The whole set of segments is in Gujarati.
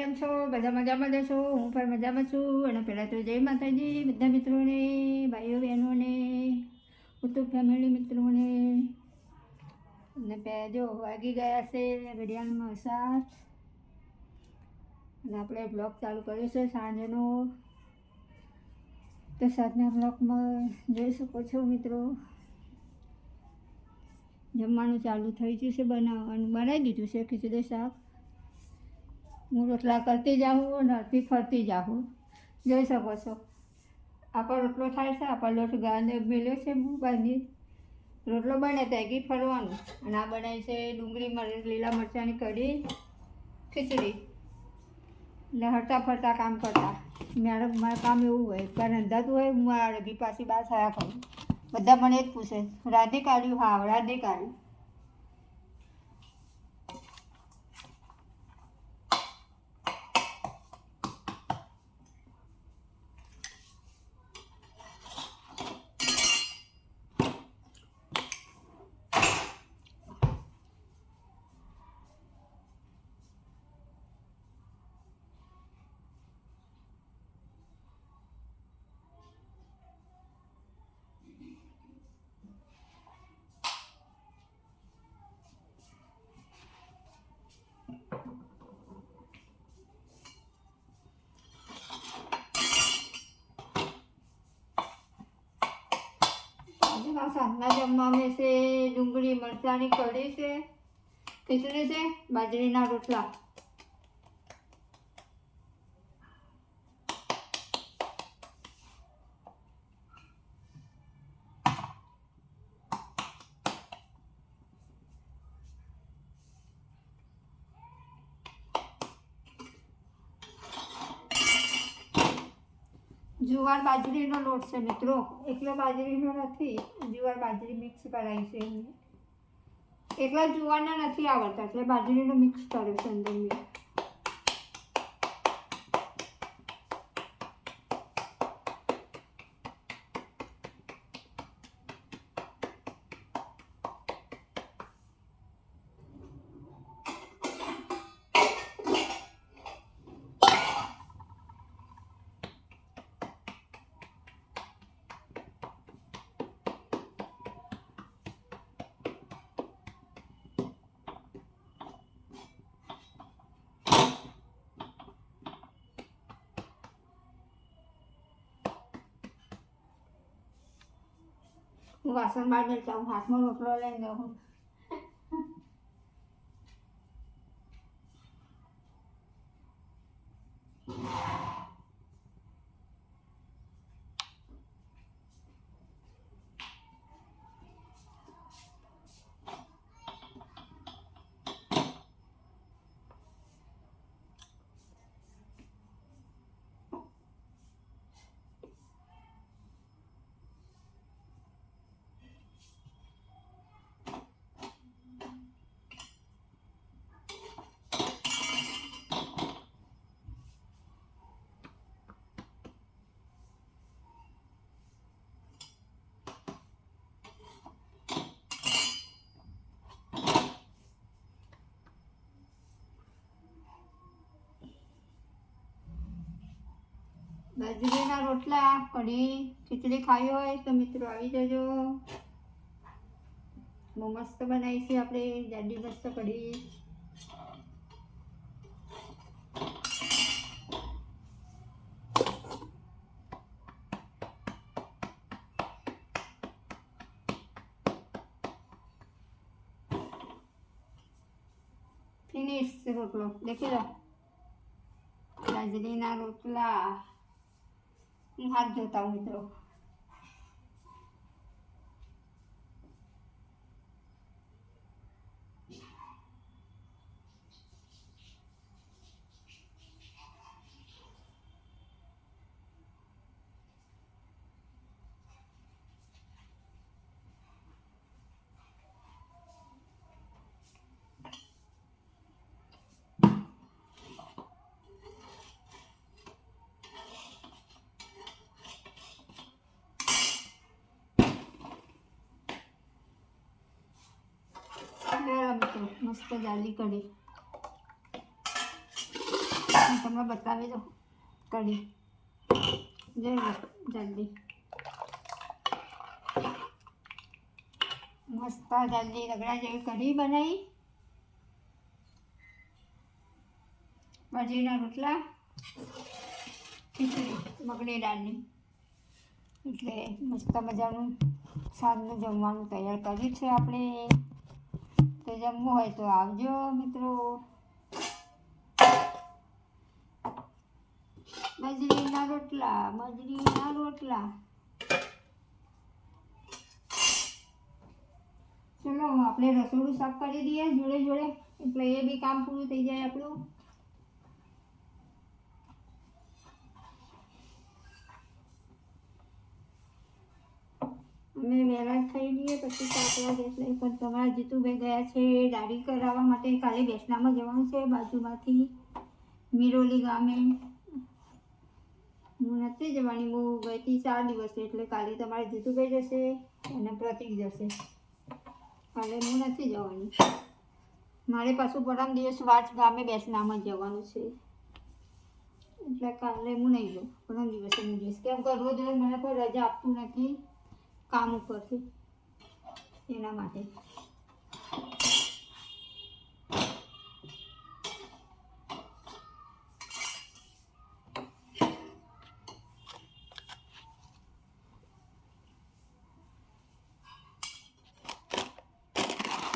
કેમ છો? બધા મજામાં જશો હું પણ મજામાં છું. અને પહેલાં તો જય માતાજી, બધા મિત્રોને, ભાઈઓ, બહેનોને, કુટુંબ ફેમિલી મિત્રોને. અને પે જો વાગી ગયા છે ઘડિયાળમાં સાત અને આપણે બ્લોગ ચાલુ કર્યો છે સાંજનો. તો સાંજના બ્લોગમાં જોઈ શકો છો મિત્રો. જમવાનું ચાલુ થઈ ગયું છે બનાવવાનું. બનાવી દીધું છે ખીચડી શાક. હું રોટલા કરતી જાઉં અડધી ફરતી જાઉં જોઈ શકો છો. આપણો રોટલો થાય છે આપણો લોટ ગાને મેલ્યો છે બાંધી રોટલો બને ત્યાં ઘી ફરવાનું. અને આ બનાવી છે ડુંગળી, મર, લીલા મરચાંની કઢી, ખીચડી. એટલે હરતા ફરતા કામ કરતા. મારે મારું કામ એવું હોય કારણ અંધાતું હોય, હું આ અડધી પાછી બહાર થયા કરું. બધા મને એ જ પૂછે, રાધે કાઢ્યું? હા, રાધે કાઢ્યું. આજના સાંજના જમવામાં છે ડુંગળી મરચાંની કઢી છે ખીચડી છે બાજરીના રોટલા. જુવાર બાજરીનો લોટ છે મિત્રો. એકલો બાજરીનો નથી, જુવાર બાજરી મિક્સ કરાવી છે એકલા જુવારના નથી આવડતા, એટલે બાજરીનો મિક્સ કર્યો છે અંદર. મેં વાસણ બહાર જતા હું હાથમાં રોટલો લઈને બાજરીના રોટલા, કઢી, ખીચડી ખાવી હોય તો મિત્રો આવી જજો. બહુ મસ્ત બનાવી છે આપણે, જાડી મસ્ત કઢી. ફિનિશ રોટલો. દેખી લો. બાજરીના રોટલા. હું હાથ ધોતા હું મિત્રો લેવા મિત્રો મસ્ત જાલી કઢી હું તમને બતાવી દઉં. કઢી જઈ જલ્દી. મસ્ત જલ્દી રગડા જેવી કઢી બનાવી બાજરીના રોટલા, ખીચડી, મગની દાળની. એટલે મસ્ત મજાનું સાંજનું જમવાનું તૈયાર કર્યું છે આપણે. તો જમવું હોય તો આવજો મિત્રો બાજરીના રોટલા બાજરીના રોટલા ચલો આપણે રસોડું સાફ કરી દઈએ જોડે જોડે એટલે એ બી કામ પૂરું થઈ જાય આપણું અમે વહેલા થઈ ગઈએ પછી કાપડા બેસલે પણ તમારા જીતુભાઈ ગયા છે દાઢી કરાવવા માટે. કાલે બેસનામાં જવાનું છે બાજુમાંથી, મિરોલી ગામે. હું નથી જવાની, હું ગઈ હતી ચાર દિવસ એટલે કાલે તમારે જીતુભાઈ જશે અને પ્રતિક જશે. કાલે હું નથી જવાની. મારે પાછું પરમ દિવસ વાચ ગામે બેસનામાં જવાનું છે. એટલે કાલે હું નહીં જાઉં. પરમ દિવસે હું જઈશ. કેમ કે રોજ રોજ મને કોઈ રજા આપતું નથી. કામ ઉપરથી એના માટે.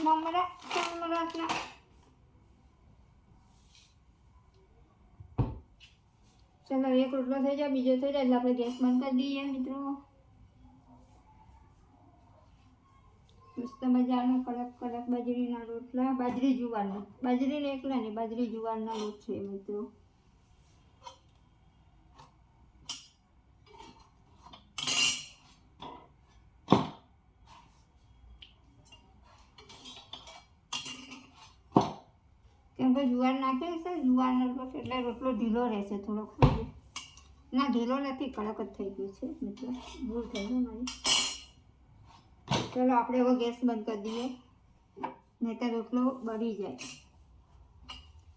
મમરા મમરા ચલો, એક રોટલો થઈ જાય, બીજો થઈ જાય, એટલે આપણે ગેસ બંધ કરી દઈએ મિત્રો. મસ્ત મજાનું કડક કડક બાજરીના રોટલા બાજરી જુવારના બાજરીને એકલા નહીં, બાજરી જુવારના રોટ છે મિત્રો. કેમ કે જુવાર નાખે છે જુવારનો રોટ એટલે રોટલો ઢીલો રહેશે થોડોક. ના, ઢીલો નથી, કડક જ થઈ ગયો છે, મિત્રો. ભૂલ થઈ ગઈ મારી. ચલો આપણે હવે ગેસ બંધ કરી દઈએ. નહીં રોટલો બળી જાય.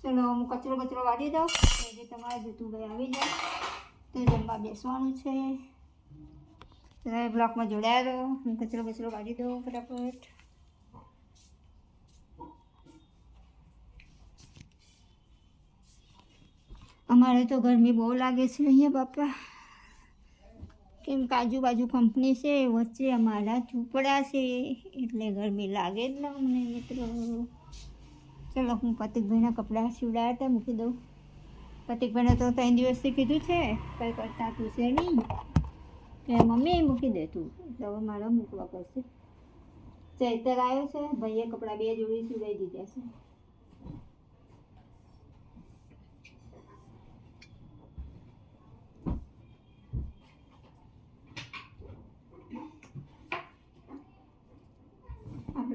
ચલો હું કચરો કચરો વાળી દઉં. એટલે તમારે જીતુભાઈ આવી જાય, તો જમવા બેસવાનું છે. તમે બ્લોકમાં જોડાયા રહો. હું કચરો કચરો વાળી દઉં ફટાફટ. અમારે તો ગરમી બહુ લાગે છે અહીંયા બાપા. કેમ કે આજુબાજુ કંપની છે, વચ્ચે અમારા ઝૂંપડા છે, એટલે ગરમી લાગે જ ના અમને મિત્રો. ચલો, હું પતિકભાઈના કપડાં સીવડાવ્યા હતા, મૂકી દઉં. પતિકભાઈને તો ત્રણ દિવસથી કીધું છે, કંઈ કરતા તું છે નહીં. કે મમ્મી, મૂકી દે તું. એટલે હવે મારા મૂકવા પડશે. ચૈતર આવ્યો છે, ભાઈએ કપડાં બે જોડી સીવડાવી દીધા છે.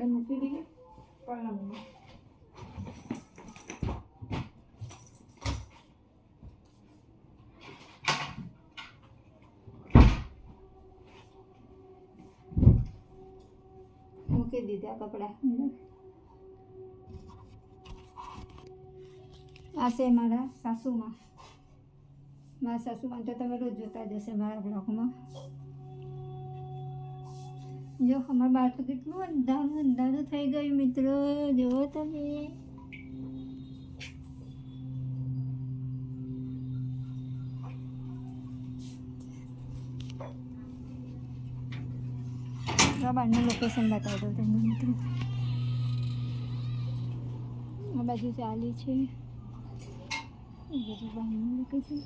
આપણે મૂકી દઈએ પલંગમાં મૂકી દીધા કપડાં. આ છે મારા સાસુમાં. મારા સાસુમાં તો તમે રોજ જોતા જશે મારા બ્લોગમાં. જો અમારા બાર તો કેટલું અંધારું અંધારું થઈ ગયું મિત્રો. જુઓ તમે. બહારનું લોકેશન બતાવી દઉં તમને મિત્રો. આ બાજુ ચાલી છે. બાજુ બહારનું લોકેશન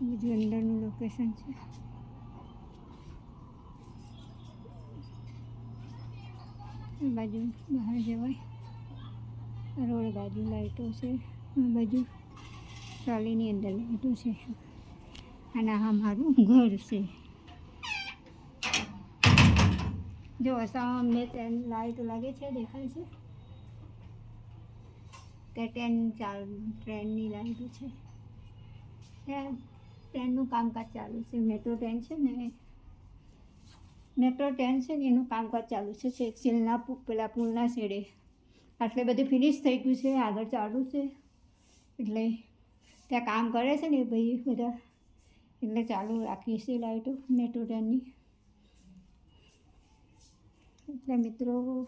બીજું અંદરનું લોકેશન છે. બાજુ બહાર જવાય. રોડ બાજુ લાઈટો છે આ બાજુ ટ્રોલીની અંદર લાઈટો છે. અને આ મારું ઘર છે. જો સામે ટ્રેન લાઇટો લાગે છે, દેખાય છે? તે ટ્રેન ચાલ, ટ્રેનની લાઈટો છે. ટ્રેનનું કામકાજ ચાલુ છે. મેટ્રો ટ્રેન છે ને મેટ્રો ટ્રેન છે ને, એનું કામકાજ ચાલુ છે. છેક સિલના પેલા પુલના છેડે. આટલે બધું ફિનિશ થઈ ગયું છે, આગળ ચાલુ છે. એટલે ત્યાં કામ કરે છે ને ભાઈ બધા. એટલે ચાલુ રાખીએ છીએ લાઇટો મેટ્રો ટ્રેનની એટલે મિત્રો,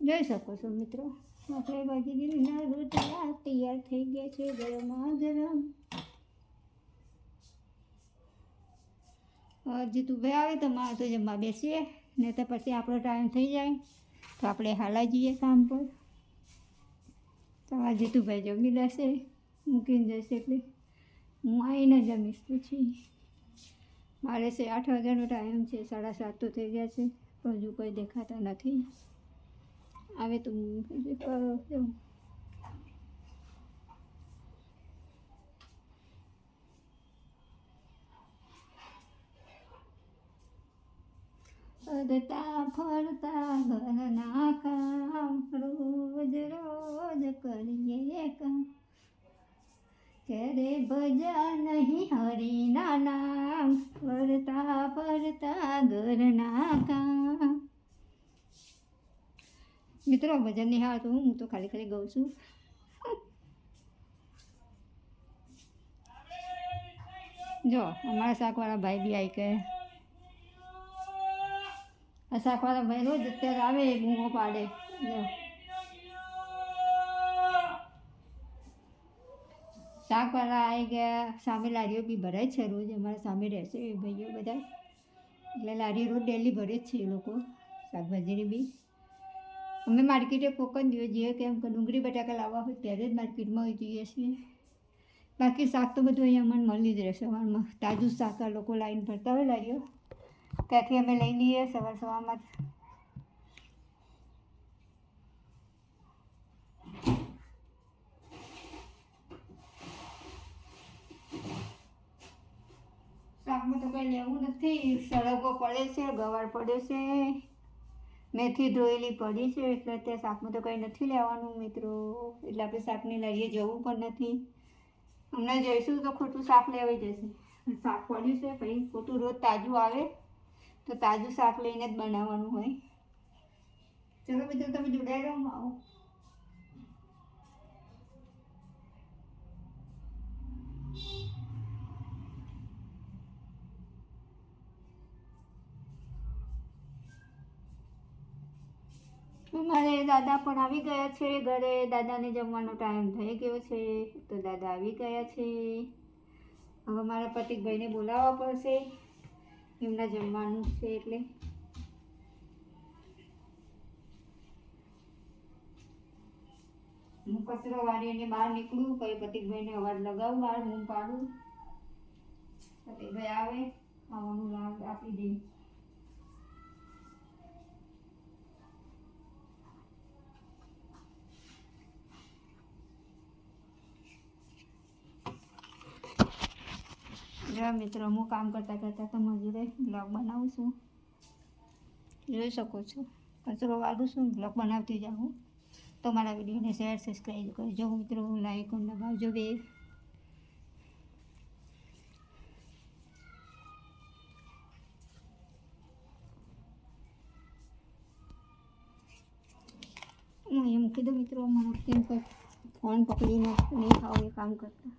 જોઈ શકો છો મિત્રો. બાજરીના રોટલા તૈયાર થઈ ગયા છે ગરમા ગરમ. જીતુભાઈ આવે તો મારે તો જમવા બેસીએ ને તો પછી આપણો ટાઈમ થઈ જાય. તો આપણે હાલા જઈએ કામ પર. તમારા જીતુભાઈ જમી લેશે, મૂકીને જશે એટલે. હું આવીને જમીશ પછી. મારે છે આઠ વાગ્યાનો ટાઈમ છે, સાડા સાત તો થઈ ગયા છે. પણ હજુ કોઈ દેખાતા નથી. આવે તો ફરતા ફરતા ઘરના કામ રોજ રોજ કરીએ કામ કરે ભજન નહીં હરિના નામ ફરતા ફરતા ઘરના કામ મિત્રો ભજન નહીં આવતું હું તો ખાલી ખાલી ગઉં છું. જો, અમારા શાકવાળા ભાઈ બી આવી ગયા આ શાકવાળા ભાઈ રોજ અત્યારે આવે એ બૂમો પાડે. જો. શાકવાળા આવી ગયા, સામે લારીઓ બી ભરાય છે રોજ, અમારા સામે રહેશે એ ભાઈઓ બધા. એટલે લારીઓ રોજ ડેલી ભરે જ છે એ લોકો, શાકભાજીની બી. અમે માર્કેટે કોક જ દિવસ જઈએ કેમ કે ડુંગળી, બટાકા લાવવા હોય ત્યારે જ માર્કેટમાં જઈએ છીએ. બાકી શાક તો બધું અહીંયા અમને મળી જ રહે સવારમાં. તાજું શાક આ લોકો લાઈન ભરતા હોય લારીઓ. ત્યાંથી અમે લઈ લઈએ સવાર સવારમાં. શાકમાં તો કંઈ લેવું નથી. સળગો પડે છે, ગવાર પડે છે. મેથી ધોયેલી પડી છે, એટલે તે શાકમાં તો કંઈ નથી લેવાનું મિત્રો. એટલે આપણે શાકની લઈએ, જવું પણ નથી. હમણાં જઈશું તો ખોટું શાક લેવાઈ જશે. શાક પડ્યું છે પછી ખોટું રોજ તાજું આવે, તો તાજું શાક લઈને જ બનાવવાનું હોય. ચલો મિત્રો, તમે જોડાઈ રહો આવો. અમારે દાદા પણ આવી ગયા છે. ઘરે દાદાને જમવાનો ટાઈમ થઈ ગયો છે. તો દાદા આવી ગયા છે. હવે મારા પતિકભાઈને બોલાવવા પડશે. એમના જમવાનું છે એટલે. હું કચરો વાળીને બહાર નીકળું, પછી પતિકભાઈને અવાજ લગાવું, બહાર હું પાડું. પતિકભાઈ આવે આવવાનું લાભ આપી દે. જો મિત્રો હું કામ કરતાં કરતાં તમારી જોડે બ્લોગ બનાવું છું. જોઈ શકો છો. કચરો વાળું છું બ્લોગ બનાવતી જાઉં. તો મારા વિડીયોને શેર સબસ્ક્રાઈબ કરજો મિત્રો લાઈક દબાવજો બે. હું એમ મૂકી દઉં મિત્રો કંઈ ફોન પકડીને નહીં ખાવ, એ કામ કરતા.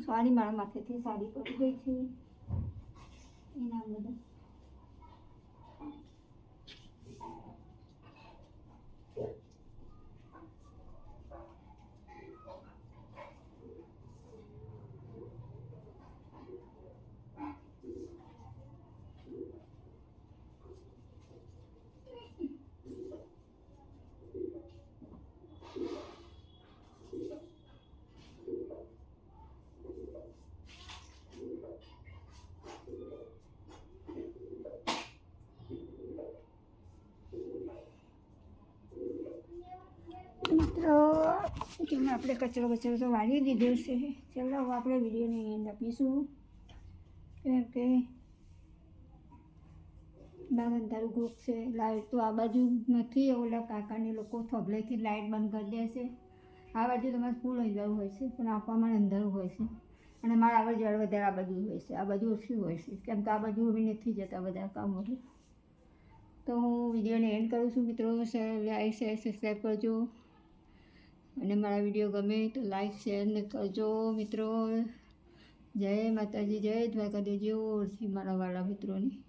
સાડી મારા માથેથી સાડી પડી ગઈ છે. એના બધા મિત્રો જેમ આપણે કચરો કચરો તો વાળી દીધો છે. ચાલો, હવે આપણે વિડીયોને એન્ડ આપીશું. કેમ કે બાર અંધારું ગ્રુપ છે લાઇટ તો આ બાજુ નથી. ઓલા કાકાને લોકો થોભલેથી લાઇટ બંધ કરી દે છે. આ બાજુ તમારે ફૂલ અંધારું હોય છે, પણ આપવામાં અંધારું હોય છે. અને મારા આગળ જળ વધારે આ બાજુ હોય છે, આ બાજુ ઓછું હોય છે. કેમ કે આ બાજુ અમે નથી જતા બધા કામો તો હું વિડીયોને એન્ડ કરું છું. મિત્રો લાઈક શેર સબસ્ક્રાઈબ કરજો. અને મારા વીડિયો ગમે તો લાઈક શેર ને કરજો મિત્રો. જય માતાજી, જય દ્વારકા દેજો મારા વાળા મિત્રોની.